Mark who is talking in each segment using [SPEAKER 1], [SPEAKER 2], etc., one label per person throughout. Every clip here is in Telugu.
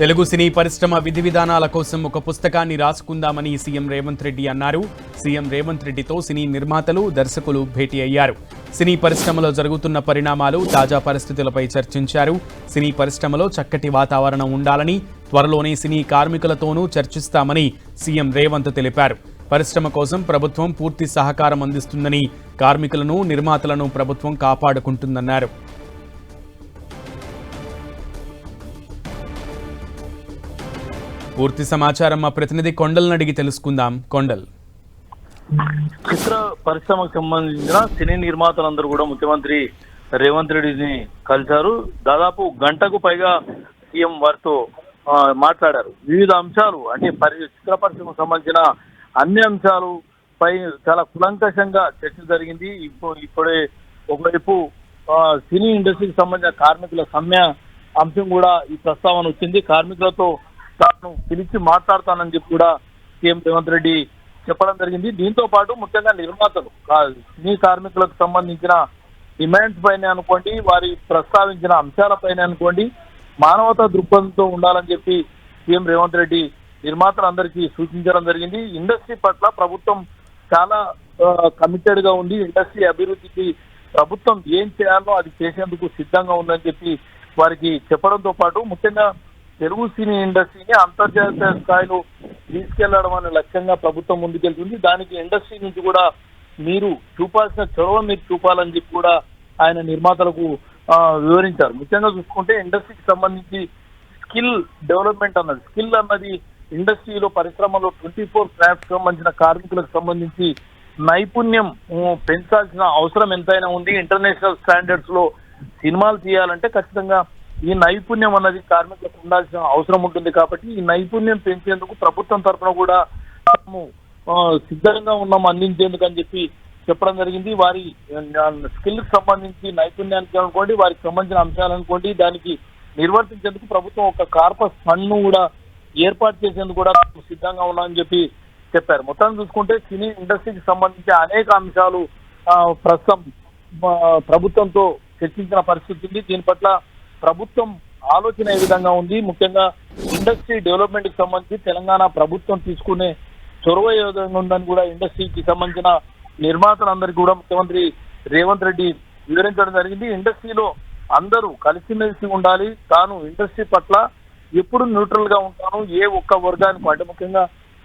[SPEAKER 1] తెలుగు సినీ పరిశ్రమ విధి విధానాల కోసం ఒక పుస్తకాన్ని రాసుకుందామని సీఎం రేవంత్ రెడ్డి అన్నారు. సీఎం రేవంత్ రెడ్డితో సినీ నిర్మాతలు దర్శకులు భేటీ అయ్యారు. సినీ పరిశ్రమలో జరుగుతున్న పరిణామాలు తాజా పరిస్థితులపై చర్చించారు. సినీ పరిశ్రమలో చక్కటి వాతావరణం ఉండాలని త్వరలోనే సినీ కార్మికులతోనూ చర్చిస్తామని సీఎం రేవంత్ తెలిపారు. పరిశ్రమ కోసం ప్రభుత్వం పూర్తి సహకారం అందిస్తుందని కార్మికులను నిర్మాతలను ప్రభుత్వం కాపాడుకుంటుందన్నారు. పూర్తి సమాచారం మా ప్రతినిధి కొండల్ని అడిగి తెలుసుకుందాం. కొండల్.
[SPEAKER 2] చిత్ర పరిశ్రమకు సంబంధించిన సినీ నిర్మాతలందరూ కూడా ముఖ్యమంత్రి రేవంత్ రెడ్డిని కలిశారు. దాదాపు గంటకు పైగా సీఎం వారితో మాట్లాడారు. వివిధ అంశాలు అంటే పరి చిత్ర పరిశ్రమకు సంబంధించిన అన్ని అంశాలు పై చాలా కులంకషంగా చర్చ జరిగింది. ఇప్పుడు ఇప్పుడే ఒకవైపు సినీ ఇండస్ట్రీకి సంబంధించిన కార్మికుల సమ్మె అంశం కూడా ఈ ప్రస్తావన వచ్చింది. కార్మికులతో తాను పిలిచి మాట్లాడతానని చెప్పి కూడా సీఎం రేవంత్ రెడ్డి చెప్పడం జరిగింది. దీంతో పాటు ముఖ్యంగా నిర్మాతలు సినీ కార్మికులకు సంబంధించిన డిమాండ్స్ పైన అనుకోండి వారి ప్రస్తావించిన అంశాలపైన అనుకోండి మానవతా దృక్పథంతో ఉండాలని చెప్పి సీఎం రేవంత్ రెడ్డి నిర్మాతలందరికీ సూచించడం జరిగింది. ఇండస్ట్రీ పట్ల ప్రభుత్వం చాలా కమిటెడ్గా ఉంది. ఇండస్ట్రీ అభివృద్ధికి ప్రభుత్వం ఏం చేయాలో అది చేసేందుకు సిద్ధంగా ఉందని చెప్పి వారికి చెప్పడంతో పాటు ముఖ్యంగా తెలుగు సినీ ఇండస్ట్రీని అంతర్జాతీయ స్థాయిలో తీసుకెళ్ళడం అనే లక్ష్యంగా ప్రభుత్వం ముందుకెళ్తుంది. దానికి ఇండస్ట్రీ నుంచి కూడా మీరు చూపాల్సిన చొరవ మీరు చూపాలని చెప్పి కూడా ఆయన నిర్మాతలకు వివరించారు. ముఖ్యంగా చూసుకుంటే ఇండస్ట్రీకి సంబంధించి స్కిల్ డెవలప్మెంట్ అన్నది స్కిల్ అన్నది ఇండస్ట్రీలో పరిశ్రమలో ట్వంటీ ఫోర్ క్రాఫ్ట్ సంబంధించిన కార్మికులకు సంబంధించి నైపుణ్యం పెంచాల్సిన అవసరం ఎంతైనా ఉంది. ఇంటర్నేషనల్ స్టాండర్డ్స్లో సినిమాలు తీయాలంటే ఖచ్చితంగా ఈ నైపుణ్యం అన్నది కార్మికులకు ఉండాల్సిన అవసరం ఉంటుంది కాబట్టి ఈ నైపుణ్యం పెంచేందుకు ప్రభుత్వం తరఫున కూడా మేము సిద్ధంగా ఉన్నాం అందించేందుకు అని చెప్పి చెప్పడం జరిగింది. వారి స్కిల్కి సంబంధించి నైపుణ్యానికి అనుకోండి వారికి సంబంధించిన అంశాలు అనుకోండి దానికి నిర్వర్తించేందుకు ప్రభుత్వం ఒక కార్పస్ ఫండ్ను కూడా ఏర్పాటు చేసేందుకు కూడా సిద్ధంగా ఉన్నామని చెప్పి చెప్పారు. మొత్తం చూసుకుంటే సినీ ఇండస్ట్రీకి సంబంధించి అనేక అంశాలు ఆ, ప్రస్తుతం ప్రభుత్వంతో చర్చించిన పరిస్థితి ఉంది. దీని పట్ల ప్రభుత్వం ఆలోచన ఏ విధంగా ఉంది? ముఖ్యంగా ఇండస్ట్రీ డెవలప్మెంట్కి సంబంధించి తెలంగాణ ప్రభుత్వం తీసుకునే చొరవ ఏ విధంగా ఉందని కూడా ఇండస్ట్రీకి సంబంధించిన నిర్మాతలందరికీ కూడా ముఖ్యమంత్రి రేవంత్ రెడ్డి వివరించడం జరిగింది. ఇండస్ట్రీలో అందరూ కలిసిమెలిసి ఉండాలి. తాను ఇండస్ట్రీ పట్ల ఎప్పుడు న్యూట్రల్గా ఉంటాను ఏ ఒక్క వర్గానికి అంటే ముఖ్యంగా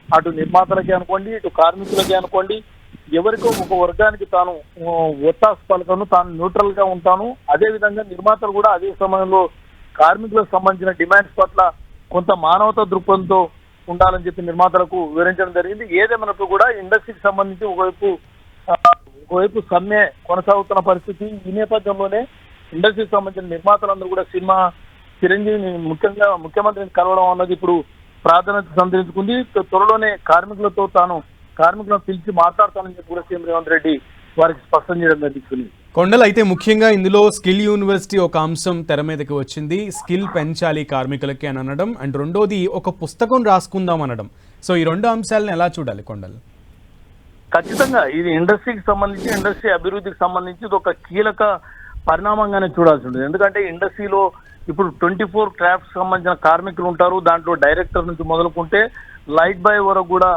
[SPEAKER 2] అటు నిర్మాతలకి అనుకోండి ఇటు కార్మికులకి అనుకోండి ఎవరికో ఒక వర్గానికి తాను ఆ, పలకను తాను న్యూట్రల్గా ఉంటాను. అదే విధంగా నిర్మాతలు కూడా అదే సమయంలో కార్మికులకు సంబంధించిన డిమాండ్స్ పట్ల కొంత మానవతా దృక్పథంతో ఉండాలని చెప్పి నిర్మాతలకు వివరించడం జరిగింది. ఏదేమైనప్పుడు కూడా ఇండస్ట్రీకి సంబంధించి ఒకవైపు ఒకవైపు సమ్మె కొనసాగుతున్న పరిస్థితి. ఈ నేపథ్యంలోనే ఇండస్ట్రీకి సంబంధించిన నిర్మాతలందరూ కూడా సినిమా చిరంజీవిని ముఖ్యంగా ముఖ్యమంత్రిని కలవడం అన్నది ఇప్పుడు ప్రాధాన్యత సంతరించుకుంది త్వరలోనే కార్మికులతో తాను కార్మికులను పిలిచి మాట్లాడతానని చెప్పి కూడా సీఎం రేవంత్ రెడ్డి వారికి స్పష్టం చేయడం జరిగింది.
[SPEAKER 1] కొండల్ అయితే ముఖ్యంగా ఇందులో స్కిల్ యూనివర్సిటీ ఒక అంశం తెర మీదకి వచ్చింది. స్కిల్ పెంచాలి కార్మికులకి అని అనడం. అండ్ రెండోది ఒక పుస్తకం రాసుకుందాం అనడం. సో ఈ రెండు అంశాలను ఎలా చూడాలి కొండల్?
[SPEAKER 2] ఖచ్చితంగా ఇది ఇండస్ట్రీకి సంబంధించి ఇండస్ట్రీ అభివృద్ధికి సంబంధించి ఇది ఒక కీలక పరిణామంగానే చూడాల్సి ఉంటుంది. ఎందుకంటే ఇండస్ట్రీలో ఇప్పుడు ట్వంటీ ఫోర్ క్రాఫ్ట్స్ సంబంధించిన కార్మికులు ఉంటారు. దాంట్లో డైరెక్టర్ నుంచి మొదలుకుంటే లైట్ బాయ్ వరకు కూడా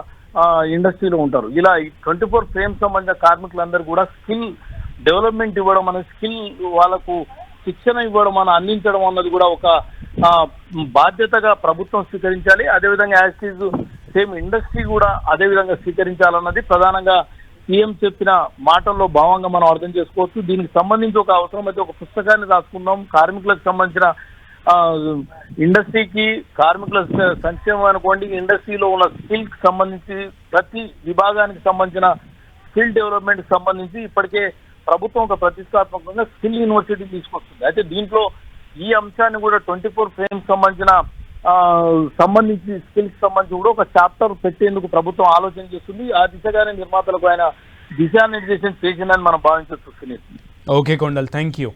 [SPEAKER 2] ఇండస్ట్రీలో ఉంటారు. ఇలా ట్వంటీ ఫోర్ ఫ్రేమ్ సంబంధించిన కార్మికులందరూ కూడా స్కిల్ డెవలప్మెంట్ ఇవ్వడం అనే స్కిల్ వాళ్ళకు శిక్షణ ఇవ్వడం అని అందించడం అన్నది కూడా ఒక బాధ్యతగా ప్రభుత్వం స్వీకరించాలి. అదేవిధంగా యాజ్ సేమ్ ఇండస్ట్రీ కూడా అదే విధంగా స్వీకరించాలన్నది ప్రధానంగా సీఎం చెప్పిన మాటల్లో భావంగా మనం అర్థం చేసుకోవచ్చు. దీనికి సంబంధించి ఒక అవసరం అయితే ఒక పుస్తకాన్ని రాసుకుందాం. కార్మికులకు సంబంధించిన ఇండస్ట్రీకి కార్మికుల సంక్షేమం అనుకోండి ఇండస్ట్రీలో ఉన్న స్కిల్కి సంబంధించి ప్రతి విభాగానికి సంబంధించిన స్కిల్ డెవలప్మెంట్కి సంబంధించి ఇప్పటికే ప్రభుత్వం ఒక ప్రతిష్టాత్మకంగా స్కిల్ యూనివర్సిటీ తీసుకొస్తుంది. అయితే దీంట్లో ఈ అంశాన్ని కూడా ట్వంటీ ఫోర్ ఫ్రేమ్ సంబంధించిన ఆ, సంబంధించి స్కిల్స్ సంబంధించి కూడా ఒక చాప్టర్ పెట్టేందుకు ప్రభుత్వం ఆలోచన చేస్తుంది. ఆ దిశగానే నిర్మాతలకు ఆయన దిశానిర్దేశం చేసిందని మనం భావించవచ్చు
[SPEAKER 1] ఓకే కొండల్ థ్యాంక్ యూ